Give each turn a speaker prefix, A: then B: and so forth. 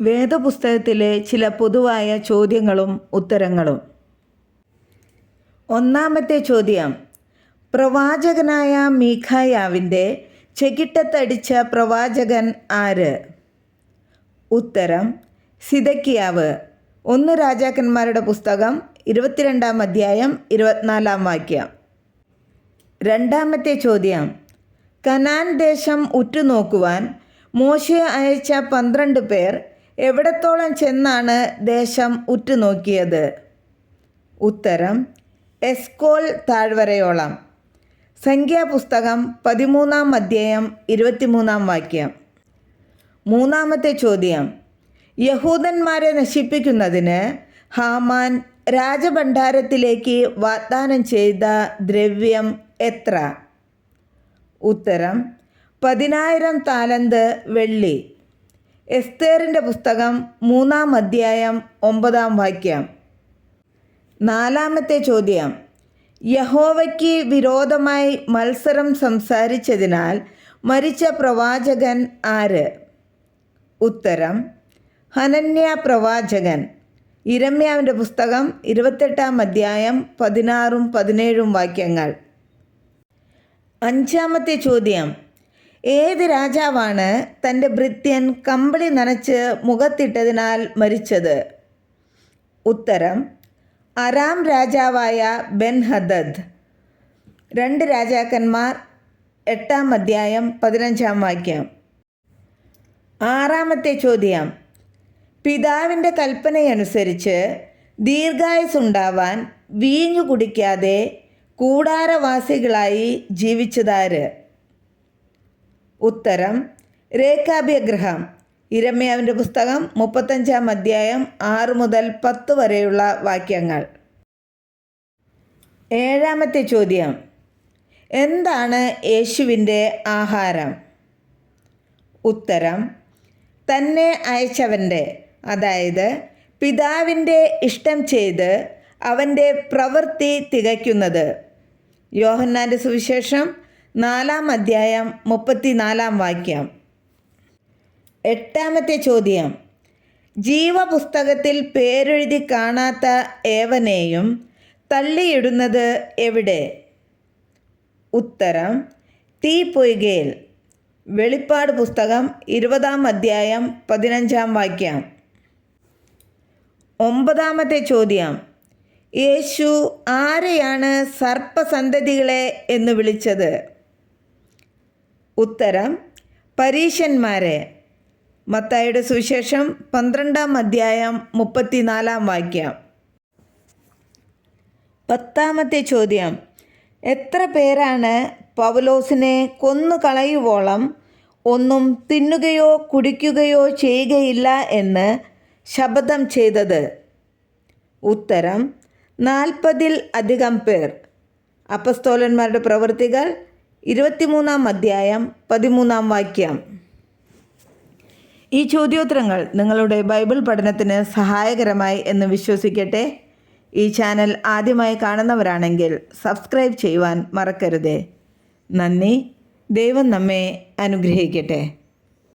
A: വേദപുസ്തകത്തിലെ ചില പൊതുവായ ചോദ്യങ്ങളും ഉത്തരങ്ങളും. ഒന്നാമത്തെ ചോദ്യം. പ്രവാചകനായ മീഖായാവിന്റെ ചെകിട്ടത്തടിച്ച പ്രവാചകൻ ആര്? ഉത്തരം സിതക്കിയാവ് ഒന്ന് രാജാക്കന്മാരുടെ പുസ്തകം ഇരുപത്തിരണ്ടാം അധ്യായം ഇരുപത്തിനാലാം വാക്യം. രണ്ടാമത്തെ ചോദ്യം. കനാൻ ദേശം ഉറ്റുനോക്കുവാൻ മോശയെ അയച്ച പന്ത്രണ്ട് പേർ എവിടത്തോളം ചെന്നാണ് ദേശം ഉറ്റുനോക്കിയത്? ഉത്തരം എസ്കോൾ താഴ്വരയോളം. സംഖ്യാപുസ്തകം പതിമൂന്നാം അധ്യായം ഇരുപത്തിമൂന്നാം വാക്യം. മൂന്നാമത്തെ ചോദ്യം യഹൂദന്മാരെ നശിപ്പിക്കുന്നതിന് ഹാമാൻ രാജഭണ്ഡാരത്തിലേക്ക് വാഗ്ദാനം ചെയ്ത ദ്രവ്യം എത്ര? ഉത്തരം പതിനായിരം താലന്ത് വെള്ളി. എസ്തേറിന്റെ പുസ്തകം മൂന്നാം അധ്യായം ഒമ്പതാം വാക്യം. നാലാമത്തെ ചോദ്യം. യഹോവയ്ക്ക് വിരോധമായി മത്സരം സംസാരിച്ചതിനാൽ മരിച്ച പ്രവാചകൻ ആര്? ഉത്തരം ഹനന്യ പ്രവാചകൻ. ഇരമ്യാവിന്റെ പുസ്തകം ഇരുപത്തെട്ടാം അധ്യായം പതിനാറും പതിനേഴും വാക്യങ്ങൾ. അഞ്ചാമത്തെ ചോദ്യം. ഏത് രാജാവാണ് തന്റെ ഭൃത്യൻ കമ്പിളി നനച്ച് മുഖത്തിട്ടതിനാൽ മരിച്ചത്? ഉത്തരം അറാം രാജാവായ ബെൻഹദദ്. രണ്ട് രാജാക്കന്മാർ എട്ടാം അധ്യായം പതിനഞ്ചാം വാക്യം. ആറാമത്തെ ചോദ്യം പിതാവിന്റെ കൽപ്പനയനുസരിച്ച് ദീർഘായുസുണ്ടാവാൻ വീഞ്ഞു കുടിക്കാതെ കൂടാരവാസികളായി ജീവിച്ചതാര്? ഉത്തരം രേഖാഭ്യഗ്രഹം ഇരമ്യാവിന്റെ പുസ്തകം മുപ്പത്തഞ്ചാം അധ്യായം ആറ് മുതൽ പത്ത് വരെയുള്ള വാക്യങ്ങൾ. ഏഴാമത്തെ ചോദ്യം. എന്താണ് യേശുവിന്റെ ആഹാരം? ഉത്തരം തന്നെ അയച്ചവന്റെ അതായത് പിതാവിന്റെ ഇഷ്ടം ചെയ്ത് അവന്റെ പ്രവൃത്തി തികയ്ക്കുന്നത്. യോഹന്നാന്റെ സുവിശേഷം നാലാം അധ്യായം മുപ്പത്തിനാലാം വാക്യം. എട്ടാമത്തെ ചോദ്യം. ജീവപുസ്തകത്തിൽ പേരെഴുതി കാണാത്ത ഏവനെയും തള്ളിയിടുന്നത് എവിടെ? ഉത്തരം തീ പൊയ്കയിൽ വെളിപ്പാട് പുസ്തകം ഇരുപതാം അധ്യായം പതിനഞ്ചാം വാക്യം. ഒമ്പതാമത്തെ ചോദ്യം. യേശു ആരെയാണ് സർപ്പസന്തതികളെ എന്ന് വിളിച്ചത്? ഉത്തരം പരീശന്മാരെ. മത്തായുടെ സുവിശേഷം പന്ത്രണ്ടാം അധ്യായം മുപ്പത്തിനാലാം വാക്യം. പത്താമത്തെ ചോദ്യം. എത്ര പേരാണ് പൗലോസിനെ കൊന്നു കളയുവോളം ഒന്നും തിന്നുകയോ കുടിക്കുകയോ ചെയ്യുകയില്ല എന്ന് ശപഥം ചെയ്തത്? ഉത്തരം നാൽപ്പതിൽ അധികം പേർ. അപ്പസ്തോലന്മാരുടെ പ്രവൃത്തികൾ ഇരുപത്തിമൂന്നാം അധ്യായം പതിമൂന്നാം വാക്യം. ഈ ചോദ്യോത്തരങ്ങൾ നിങ്ങളുടെ ബൈബിൾ പഠനത്തിന് സഹായകരമായി എന്ന് വിശ്വസിക്കട്ടെ. ഈ ചാനൽ ആദ്യമായി കാണുന്നവരാണെങ്കിൽ സബ്സ്ക്രൈബ് ചെയ്യുവാൻ മറക്കരുതേ. നന്ദി. ദൈവം നമ്മെ അനുഗ്രഹിക്കട്ടെ.